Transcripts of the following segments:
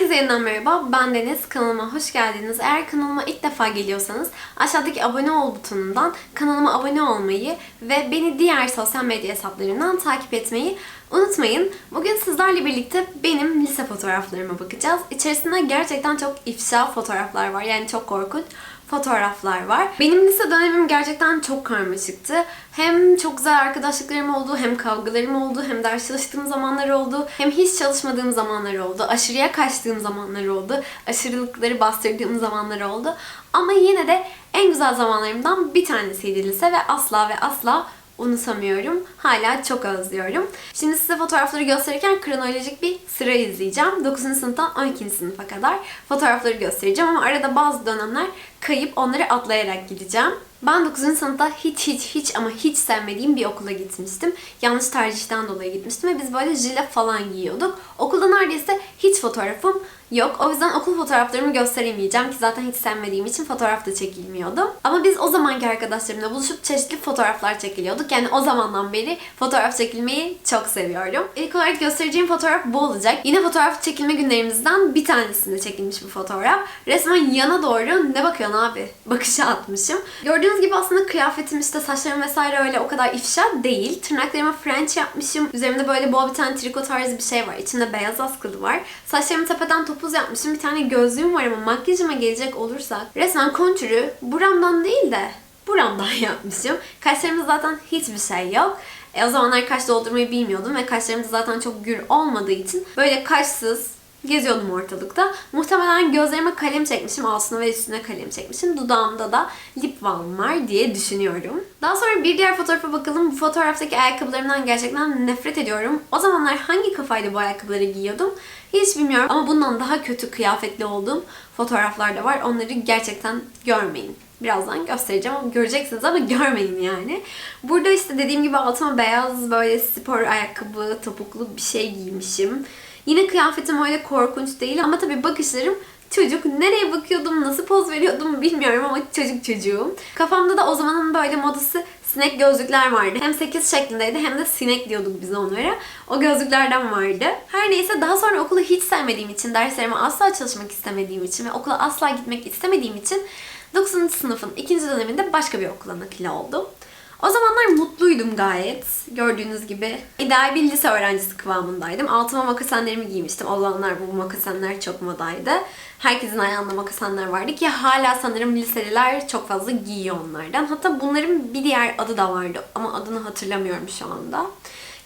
Herkese yeniden merhaba. Ben Deniz. Kanalıma hoş geldiniz. Eğer kanalıma ilk defa geliyorsanız aşağıdaki abone ol butonundan kanalıma abone olmayı ve beni diğer sosyal medya hesaplarımdan takip etmeyi unutmayın. Bugün sizlerle birlikte benim lise fotoğraflarıma bakacağız. İçerisinde gerçekten çok ifşa fotoğraflar var. Yani çok korkunç fotoğraflar var. Benim lise dönemim gerçekten çok karmaşıktı. Hem çok güzel arkadaşlıklarım oldu, hem kavgalarım oldu, hem ders çalıştığım zamanlar oldu, hem hiç çalışmadığım zamanlar oldu, aşırıya kaçtığım zamanlar oldu, aşırılıkları bastırdığım zamanlar oldu. Ama yine de en güzel zamanlarımdan bir tanesiydi lise ve asla ve asla unutamıyorum. Hala çok özlüyorum. Şimdi size fotoğrafları gösterirken kronolojik bir sıra izleyeceğim. 9. sınıftan 12. sınıfa kadar fotoğrafları göstereceğim ama arada bazı dönemler kayıp onları atlayarak gideceğim. Ben 9. sınıfta hiç hiç hiç ama hiç sevmediğim bir okula gitmiştim. Yanlış tercihten dolayı gitmiştim ve biz böyle jile falan giyiyorduk. Okulda neredeyse hiç fotoğrafım yok. O yüzden okul fotoğraflarımı gösteremeyeceğim ki zaten hiç sevmediğim için fotoğraf da çekilmiyordum. Ama biz o zamanki arkadaşlarımla buluşup çeşitli fotoğraflar çekiliyorduk. Yani o zamandan beri fotoğraf çekilmeyi çok seviyorum. İlk olarak göstereceğim fotoğraf bu olacak. Yine fotoğraf çekilme günlerimizden bir tanesinde çekilmiş bu fotoğraf. Resmen yana doğru ne bakıyorsun abi? Bakışa atmışım. Gördüğünüz gibi aslında kıyafetim işte saçlarım vesaire öyle o kadar ifşa değil. Tırnaklarıma French yapmışım. Üzerimde böyle bol bir tane triko tarzı bir şey var. İçinde beyaz askılı var. Saçlarımı tepeden topuz yapmışım. Bir tane gözlüğüm var ama makyajıma gelecek olursak resmen kontürü buramdan değil de buramdan yapmışım. Kaşlarımda zaten hiçbir şey yok. E, o zamanlar kaş doldurmayı bilmiyordum ve kaşlarım da zaten çok gür olmadığı için böyle kaşsız, geziyordum ortalıkta. Muhtemelen gözlerime kalem çekmişim, altına ve üstüne kalem çekmişim. Dudağımda da lip balm var diye düşünüyorum. Daha sonra bir diğer fotoğrafa bakalım. Bu fotoğraftaki ayakkabılarımdan gerçekten nefret ediyorum. O zamanlar hangi kafayla bu ayakkabıları giyiyordum hiç bilmiyorum. Ama bundan daha kötü kıyafetli olduğum fotoğraflar da var. Onları gerçekten görmeyin. Birazdan göstereceğim ama göreceksiniz ama görmeyin yani. Burada işte dediğim gibi altıma beyaz böyle spor ayakkabı, topuklu bir şey giymişim. Yine kıyafetim öyle korkunç değil ama tabii bakışlarım çocuk. Nereye bakıyordum, nasıl poz veriyordum bilmiyorum ama çocuk çocuğum. Kafamda da o zamanın böyle modası sinek gözlükler vardı. Hem 8 şeklindeydi hem de sinek diyorduk biz onlara. O gözlüklerden vardı. Her neyse daha sonra okulu hiç sevmediğim için, derslerime asla çalışmak istemediğim için ve okula asla gitmek istemediğim için 9. sınıfın ikinci döneminde başka bir okula nakil oldum. O zamanlar mutluydum gayet. Gördüğünüz gibi ideal bir lise öğrencisi kıvamındaydım. Altıma makasenlerimi giymiştim. O zamanlar bu makasenler çok modaydı. Herkesin ayağında makasenler vardı ki hala sanırım liseliler çok fazla giyiyor onlardan. Hatta bunların bir diğer adı da vardı ama adını hatırlamıyorum şu anda.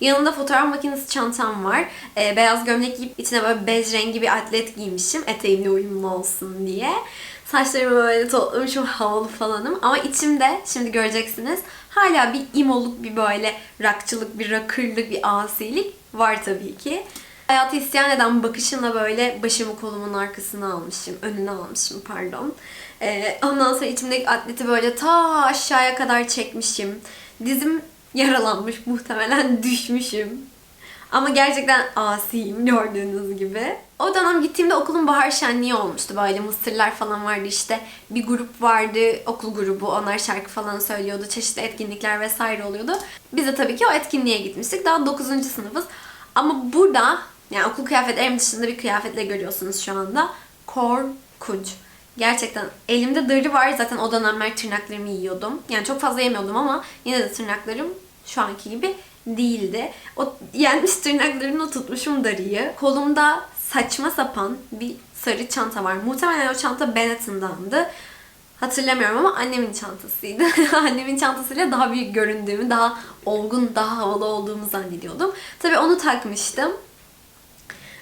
Yanında fotoğraf makinesi çantam var. Ee, beyaz gömlek giyip içine böyle bej rengi bir atlet giymişim. Eteğimle uyumlu olsun diye. Saçlarımı böyle toplamışım havalı falanım. Ama içimde şimdi göreceksiniz hala bir imoluk bir böyle rakçılık, bir rakırlık, bir asilik var tabii ki. Hayatı isyan eden bakışımla böyle başımı kolumun arkasına almışım. Önüne almışım pardon. Ee, ondan sonra içimdeki atleti böyle ta aşağıya kadar çekmişim. Dizim yaralanmış muhtemelen düşmüşüm. Ama gerçekten asiyim gördüğünüz gibi. O dönem gittiğimde okulun bahar şenliği olmuştu. Böyle mısırlar falan vardı işte. Bir grup vardı, okul grubu. Onlar şarkı falan söylüyordu. Çeşitli etkinlikler vesaire oluyordu. Biz de tabii ki o etkinliğe gitmiştik. Daha 9. sınıfız. Ama burada yani okul kıyafetlerim dışında bir kıyafetle görüyorsunuz şu anda. Korkunç. Gerçekten elimde darı var. Zaten o dönemler tırnaklarımı yiyordum. Yani çok fazla yemiyordum ama yine de tırnaklarım şu anki gibi değildi. O yenmiş tırnaklarını tutmuşum darıyı. Kolumda saçma sapan bir sarı çanta var. Muhtemelen o çanta Benetton'dandı. Hatırlamıyorum ama annemin çantasıydı. annemin çantasıyla daha büyük göründüğümü, daha olgun, daha havalı olduğumu zannediyordum. Tabii onu takmıştım.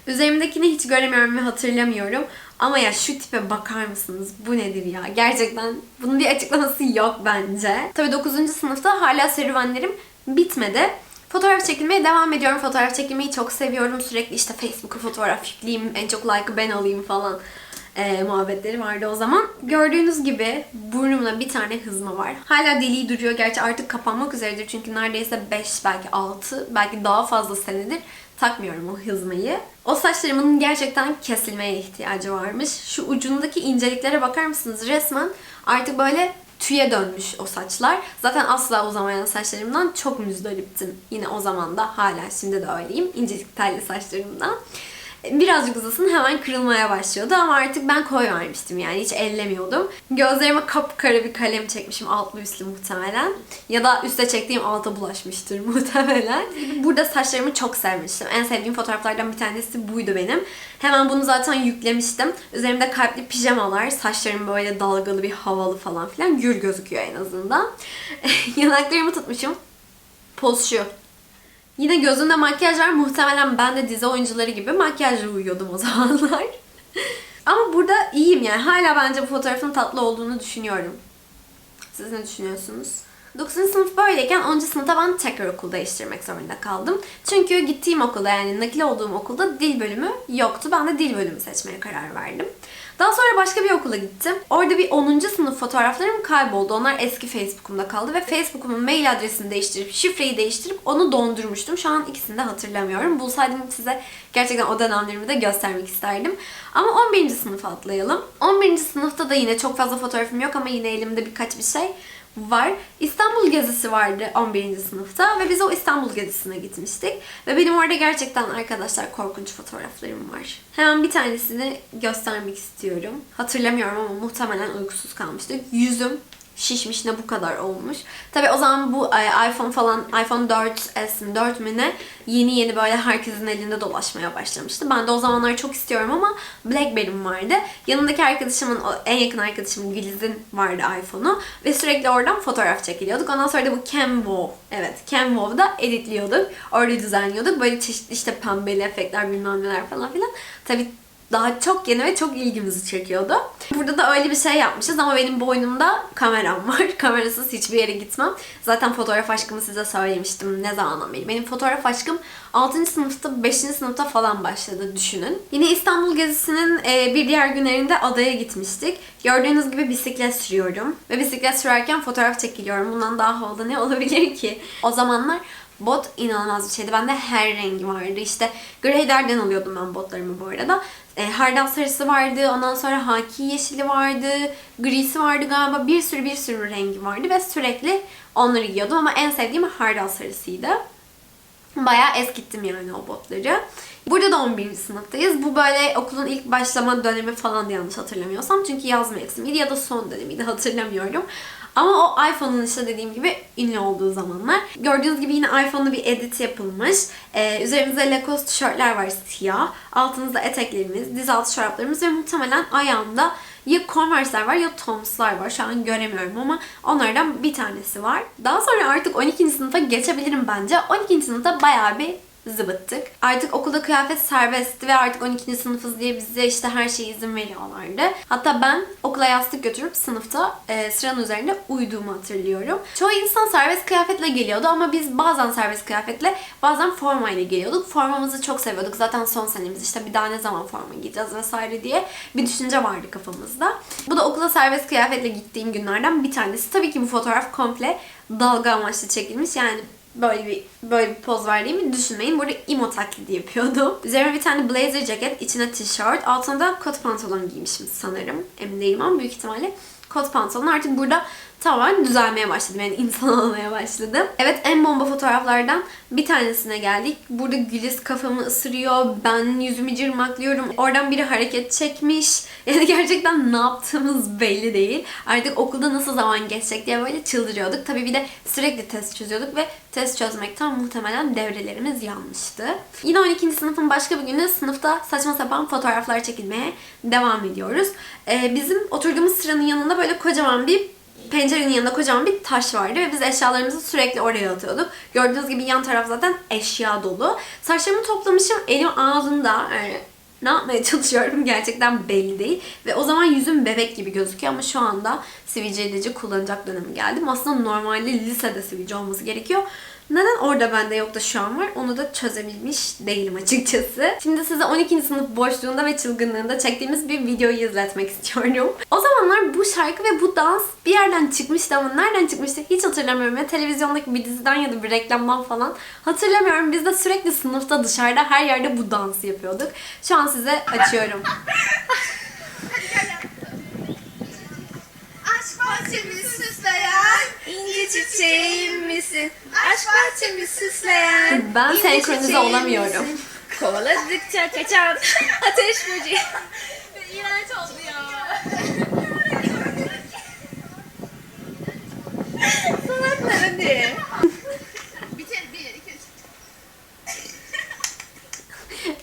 Üzerimdekini hiç göremiyorum ve hatırlamıyorum. Ama ya şu tipe bakar mısınız? Bu nedir ya? Gerçekten bunun bir açıklaması yok bence. Tabii 9. sınıfta hala serüvenlerim bitmedi. Fotoğraf çekilmeye devam ediyorum. Fotoğraf çekilmeyi çok seviyorum. Sürekli işte Facebook'a fotoğraf yükleyeyim, en çok like'ı ben alayım falan e, muhabbetleri vardı o zaman. Gördüğünüz gibi burnumda bir tane hızma var. Hala deliği duruyor. Gerçi artık kapanmak üzeredir. Çünkü neredeyse 5, belki 6, belki daha fazla senedir takmıyorum o hızmayı. O saçlarımın gerçekten kesilmeye ihtiyacı varmış. Şu ucundaki inceliklere bakar mısınız? Resmen artık böyle tüye dönmüş o saçlar. Zaten asla uzamayan saçlarımdan çok müzdariptim. Yine o zaman da hala şimdi de öyleyim. İncecik telli saçlarımdan. Birazcık uzasın hemen kırılmaya başlıyordu ama artık ben koy vermiştim yani hiç ellemiyordum. Gözlerime kapkara bir kalem çekmişim altlı üstlü muhtemelen. Ya da üste çektiğim alta bulaşmıştır muhtemelen. Burada saçlarımı çok sevmiştim. En sevdiğim fotoğraflardan bir tanesi buydu benim. Hemen bunu zaten yüklemiştim. Üzerimde kalpli pijamalar, saçlarım böyle dalgalı bir havalı falan filan gür gözüküyor en azından. Yanaklarımı tutmuşum. Poz şu. Yine gözünde makyaj var. Muhtemelen ben de dizi oyuncuları gibi makyajla uyuyordum o zamanlar. Ama burada iyiyim yani. Hala bence bu fotoğrafın tatlı olduğunu düşünüyorum. Siz ne düşünüyorsunuz? 9. sınıf böyleyken 10. sınıfta ben tekrar okul değiştirmek zorunda kaldım. Çünkü gittiğim okulda yani nakil olduğum okulda dil bölümü yoktu. Ben de dil bölümü seçmeye karar verdim. Daha sonra başka bir okula gittim. Orada bir 10. sınıf fotoğraflarım kayboldu. Onlar eski Facebook'umda kaldı ve Facebook'umun mail adresini değiştirip, şifreyi değiştirip onu dondurmuştum. Şu an ikisini de hatırlamıyorum. Bulsaydım size gerçekten o dönemlerimi de göstermek isterdim. Ama 11. sınıfa atlayalım. 11. sınıfta da yine çok fazla fotoğrafım yok ama yine elimde birkaç bir şey var. İstanbul gezisi vardı 11. sınıfta ve biz o İstanbul gezisine gitmiştik. Ve benim orada gerçekten arkadaşlar korkunç fotoğraflarım var. Hemen bir tanesini göstermek istiyorum. Hatırlamıyorum ama muhtemelen uykusuz kalmıştık. Yüzüm şişmiş ne bu kadar olmuş. Tabi o zaman bu e, iPhone falan iPhone 4S mi 4 mü ne yeni yeni böyle herkesin elinde dolaşmaya başlamıştı. Ben de o zamanlar çok istiyorum ama Blackberry'm vardı. Yanındaki arkadaşımın en yakın arkadaşımın Güliz'in vardı iPhone'u ve sürekli oradan fotoğraf çekiliyorduk. Ondan sonra da bu Canva evet Canva'da editliyorduk. Orada düzenliyorduk. Böyle çeşitli işte pembeli efektler bilmem neler falan filan. Tabi daha çok yeni ve çok ilgimizi çekiyordu. Burada da öyle bir şey yapmışız ama benim boynumda kameram var. Kamerasız hiçbir yere gitmem. Zaten fotoğraf aşkımı size söylemiştim ne zamandan beri. Benim fotoğraf aşkım 6. sınıfta, 5. sınıfta falan başladı düşünün. Yine İstanbul gezisinin e, bir diğer günlerinde adaya gitmiştik. Gördüğünüz gibi bisiklet sürüyorum. Ve bisiklet sürerken fotoğraf çekiliyorum. Bundan daha havalı ne olabilir ki? O zamanlar Bot inanılmaz bir şeydi. Bende her rengi vardı. İşte Greyder'den alıyordum ben botlarımı bu arada. E, hardal sarısı vardı. Ondan sonra haki yeşili vardı. Grisi vardı galiba. Bir sürü bir sürü rengi vardı. Ve sürekli onları giyiyordum. Ama en sevdiğim hardal sarısıydı. Bayağı eskittim yani o botları. Burada da 11. sınıftayız. Bu böyle okulun ilk başlama dönemi falan yanlış hatırlamıyorsam. Çünkü yaz mevsimiydi ya da son dönemiydi hatırlamıyorum. Ama o iPhone'un işte dediğim gibi ünlü olduğu zamanlar. Gördüğünüz gibi yine iPhone'da bir edit yapılmış. Ee, üzerimizde Lacoste tişörtler var siyah. Altımızda eteklerimiz, diz altı çoraplarımız ve muhtemelen ayağımda ya Converse'ler var ya Toms'lar var. Şu an göremiyorum ama onlardan bir tanesi var. Daha sonra artık 12. sınıfa geçebilirim bence. 12. sınıfta bayağı bir zıbıttık. Artık okulda kıyafet serbestti ve artık 12. sınıfız diye bize işte her şeye izin veriyorlardı. Hatta ben okula yastık götürüp sınıfta e, sıranın üzerinde uyuduğumu hatırlıyorum. Çoğu insan serbest kıyafetle geliyordu ama biz bazen serbest kıyafetle bazen formayla geliyorduk. Formamızı çok seviyorduk. Zaten son senemiz işte bir daha ne zaman forma giyeceğiz vesaire diye bir düşünce vardı kafamızda. Bu da okula serbest kıyafetle gittiğim günlerden bir tanesi. Tabii ki bu fotoğraf komple dalga amaçlı çekilmiş. Yani böyle bir böyle bir poz verdiğimi düşünmeyin. Burada imo taklidi yapıyordum. Üzerime bir tane blazer ceket, içine tişört, altında kot pantolon giymişim sanırım. Emin değilim ama büyük ihtimalle kot pantolon. Artık burada tamamen düzelmeye başladım. Yani insan olmaya başladım. Evet en bomba fotoğraflardan bir tanesine geldik. Burada Güliz kafamı ısırıyor. Ben yüzümü cırmaklıyorum. Oradan biri hareket çekmiş. Yani gerçekten ne yaptığımız belli değil. Artık okulda nasıl zaman geçecek diye böyle çıldırıyorduk. Tabii bir de sürekli test çözüyorduk ve test çözmekten muhtemelen devrelerimiz yanmıştı. Yine 12. sınıfın başka bir günü sınıfta saçma sapan fotoğraflar çekilmeye devam ediyoruz. Ee, bizim oturduğumuz sıranın yanında böyle kocaman bir pencerenin yanında kocaman bir taş vardı ve biz eşyalarımızı sürekli oraya atıyorduk. Gördüğünüz gibi yan taraf zaten eşya dolu. Saçlarımı toplamışım elim ağzımda. Yani ne yapmaya çalışıyorum gerçekten belli değil. Ve o zaman yüzüm bebek gibi gözüküyor ama şu anda sivilce ilacı kullanacak dönemi geldim. Aslında normalde lisede sivilce olması gerekiyor. Neden orada bende yok da şu an var onu da çözebilmiş değilim açıkçası. Şimdi size 12. sınıf boşluğunda ve çılgınlığında çektiğimiz bir videoyu izletmek istiyorum. O zamanlar bu şarkı ve bu dans bir yerden çıkmıştı ama nereden çıkmıştı hiç hatırlamıyorum. Ya televizyondaki bir diziden ya da bir reklamdan falan hatırlamıyorum. Biz de sürekli sınıfta dışarıda her yerde bu dansı yapıyorduk. Şu an size açıyorum. Aşk bahçemi süsleyen inci çiçeğim misin? Aşk bahçemi süsleyen Ben senkronize çiçeğim olamıyorum. misin? Kovaladıkça kaçan ateş böceği. İğrenç oldu ya. Salaklar hadi.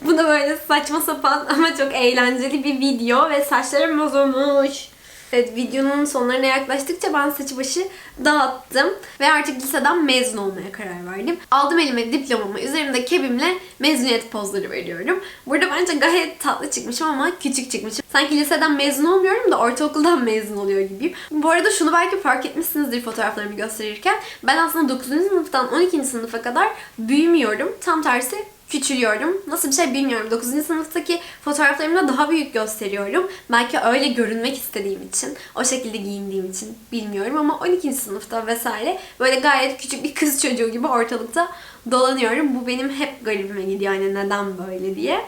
Bu da böyle saçma sapan ama çok eğlenceli bir video ve saçlarım bozulmuş. Evet videonun sonlarına yaklaştıkça ben saçı başı dağıttım ve artık liseden mezun olmaya karar verdim. Aldım elime diplomamı, üzerinde kebimle mezuniyet pozları veriyorum. Burada bence gayet tatlı çıkmışım ama küçük çıkmışım. Sanki liseden mezun olmuyorum da ortaokuldan mezun oluyor gibiyim. Bu arada şunu belki fark etmişsinizdir fotoğraflarımı gösterirken. Ben aslında 9. sınıftan 12. sınıfa kadar büyümüyorum. Tam tersi küçülüyorum. Nasıl bir şey bilmiyorum. 9. sınıftaki fotoğraflarımda daha büyük gösteriyorum. Belki öyle görünmek istediğim için, o şekilde giyindiğim için bilmiyorum ama 12. sınıfta vesaire böyle gayet küçük bir kız çocuğu gibi ortalıkta dolanıyorum. Bu benim hep garibime gidiyor yani neden böyle diye.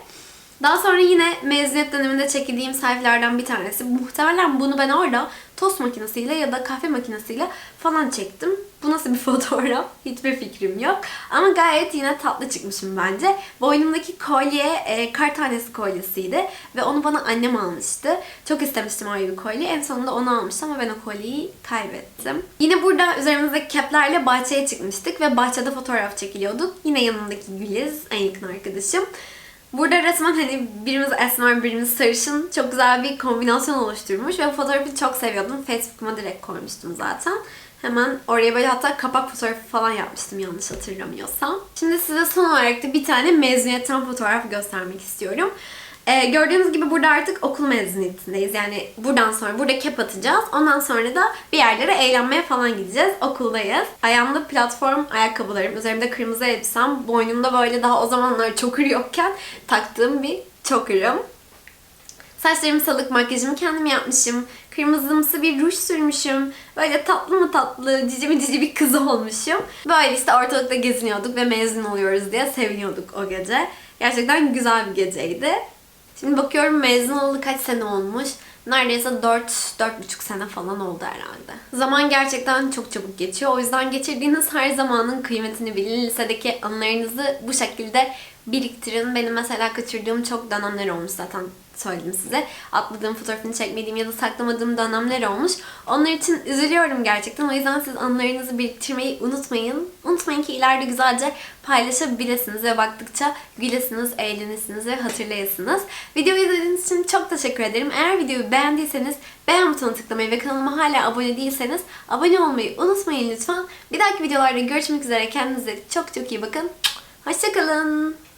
Daha sonra yine mezuniyet döneminde çekildiğim sayfalardan bir tanesi. Muhtemelen bunu ben orada tost makinesiyle ya da kahve makinesiyle falan çektim. Bu nasıl bir fotoğraf? Hiçbir fikrim yok. Ama gayet yine tatlı çıkmışım bence. Boynumdaki kolye e, kar tanesi kolyesiydi. Ve onu bana annem almıştı. Çok istemiştim öyle bir kolye. En sonunda onu almıştım ama ben o kolyeyi kaybettim. Yine burada üzerimizdeki keplerle bahçeye çıkmıştık ve bahçede fotoğraf çekiliyorduk. Yine yanımdaki Güliz, en yakın arkadaşım. Burada resmen hani birimiz esmer birimiz sarışın çok güzel bir kombinasyon oluşturmuş ve fotoğrafı çok seviyordum. Facebook'uma direkt koymuştum zaten. Hemen oraya böyle hatta kapak fotoğrafı falan yapmıştım yanlış hatırlamıyorsam. Şimdi size son olarak da bir tane mezuniyetten fotoğraf göstermek istiyorum. Ee, gördüğünüz gibi burada artık okul mezuniyetindeyiz. Yani buradan sonra burada kep atacağız. Ondan sonra da bir yerlere eğlenmeye falan gideceğiz. Okuldayız. Ayağımda platform ayakkabılarım, üzerimde kırmızı elbisem, boynumda böyle daha o zamanlar çokur yokken taktığım bir çokurum. Saçlarımı salık, makyajımı kendim yapmışım. Kırmızımsı bir ruj sürmüşüm. Böyle tatlı mı tatlı, cici mi cici bir kız olmuşum. Böyle işte ortalıkta geziniyorduk ve mezun oluyoruz diye seviniyorduk o gece. Gerçekten güzel bir geceydi. Şimdi bakıyorum mezun olalı kaç sene olmuş. Neredeyse 4 4,5 sene falan oldu herhalde. Zaman gerçekten çok çabuk geçiyor. O yüzden geçirdiğiniz her zamanın kıymetini bilin. Lisedeki anılarınızı bu şekilde biriktirin. Benim mesela kaçırdığım çok dönemler olmuş zaten söyledim size. Atladığım fotoğrafını çekmediğim ya da saklamadığım dönemler olmuş. Onlar için üzülüyorum gerçekten. O yüzden siz anılarınızı biriktirmeyi unutmayın. Unutmayın ki ileride güzelce paylaşabilirsiniz ve baktıkça gülesiniz, eğlenirsiniz ve hatırlayasınız. Videoyu izlediğiniz için çok teşekkür ederim. Eğer videoyu beğendiyseniz beğen butonuna tıklamayı ve kanalıma hala abone değilseniz abone olmayı unutmayın lütfen. Bir dahaki videolarda görüşmek üzere. Kendinize çok çok iyi bakın. Hoşçakalın.